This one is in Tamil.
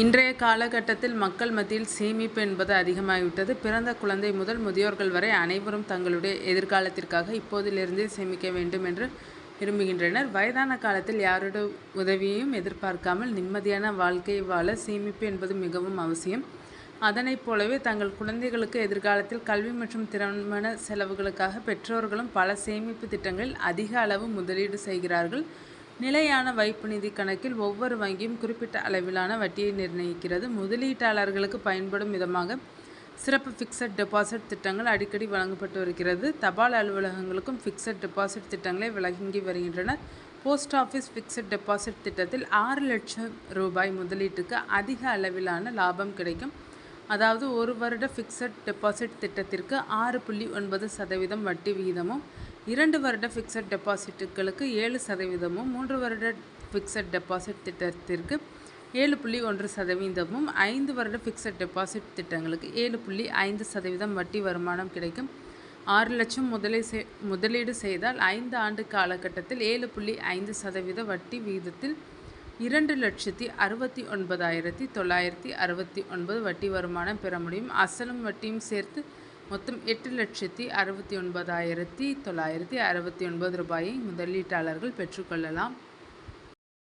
இன்றைய காலகட்டத்தில் மக்கள் மத்தியில் சேமிப்பு என்பது அதிகமாகிவிட்டது. பிறந்த குழந்தை முதல் முதியோர்கள் வரை அனைவரும் தங்களுடைய எதிர்காலத்திற்காக இப்போதிலிருந்தே சேமிக்க வேண்டும் என்று விரும்புகின்றனர். வயதான காலத்தில் யாரோட உதவியையும் எதிர்பார்க்காமல் நிம்மதியான வாழ்க்கையை வாழ சேமிப்பு என்பது மிகவும் அவசியம். அதனைப் போலவே தங்கள் குழந்தைகளுக்கு எதிர்காலத்தில் கல்வி மற்றும் திருமண செலவுகளுக்காக பெற்றோர்களும் பல சேமிப்பு திட்டங்களில் அதிக அளவு முதலீடு செய்கிறார்கள். நிலையான வைப்பு நிதி கணக்கில் ஒவ்வொரு வங்கியும் குறிப்பிட்ட அளவிலான வட்டியை நிர்ணயிக்கிறது. முதலீட்டாளர்களுக்கு பயன்படும் விதமாக சிறப்பு ஃபிக்ஸட் டெபாசிட் திட்டங்கள் அடிக்கடி வழங்கப்பட்டு வருகிறது. தபால் அலுவலகங்களுக்கும் ஃபிக்ஸட் டெபாசிட் திட்டங்களை வழங்கி வருகின்றன. போஸ்ட் ஆஃபீஸ் ஃபிக்ஸட் டெபாசிட் திட்டத்தில் ஆறு லட்சம் ரூபாய் முதலீட்டுக்கு அதிக அளவிலான லாபம் கிடைக்கும். அதாவது ஒரு வருட ஃபிக்ஸட் டெபாசிட் திட்டத்திற்கு ஆறு புள்ளி ஒன்பது சதவீதம் வட்டி விகிதமும் இரண்டு வருட ஃபிக்ஸட் டெபாசிட்டுகளுக்கு ஏழு சதவீதமும் மூன்று வருட ஃபிக்ஸட் டெபாசிட் திட்டத்திற்கு ஏழு புள்ளி ஒன்று சதவீதமும் ஐந்து வருட ஃபிக்ஸட் டெபாசிட் திட்டங்களுக்கு ஏழு புள்ளி ஐந்து சதவீதம் வட்டி வருமானம் கிடைக்கும். ஆறு லட்சம் முதலீ முதலீடு செய்தால் ஐந்து ஆண்டு காலகட்டத்தில் ஏழு புள்ளி ஐந்து சதவீத வட்டி விகிதத்தில் இரண்டு லட்சத்தி அறுபத்தி ஒன்பதாயிரத்தி தொள்ளாயிரத்தி அறுபத்தி ஒன்பது வட்டி வருமானம் பெற முடியும். அசலும் வட்டியும் சேர்த்து மொத்தம் எட்டு லட்சத்தி அறுபத்தி ஒன்பதாயிரத்தி தொள்ளாயிரத்தி அறுபத்தி ஒன்பது ரூபாயை முதலீட்டாளர்கள் பெற்றுக்கொள்ளலாம்.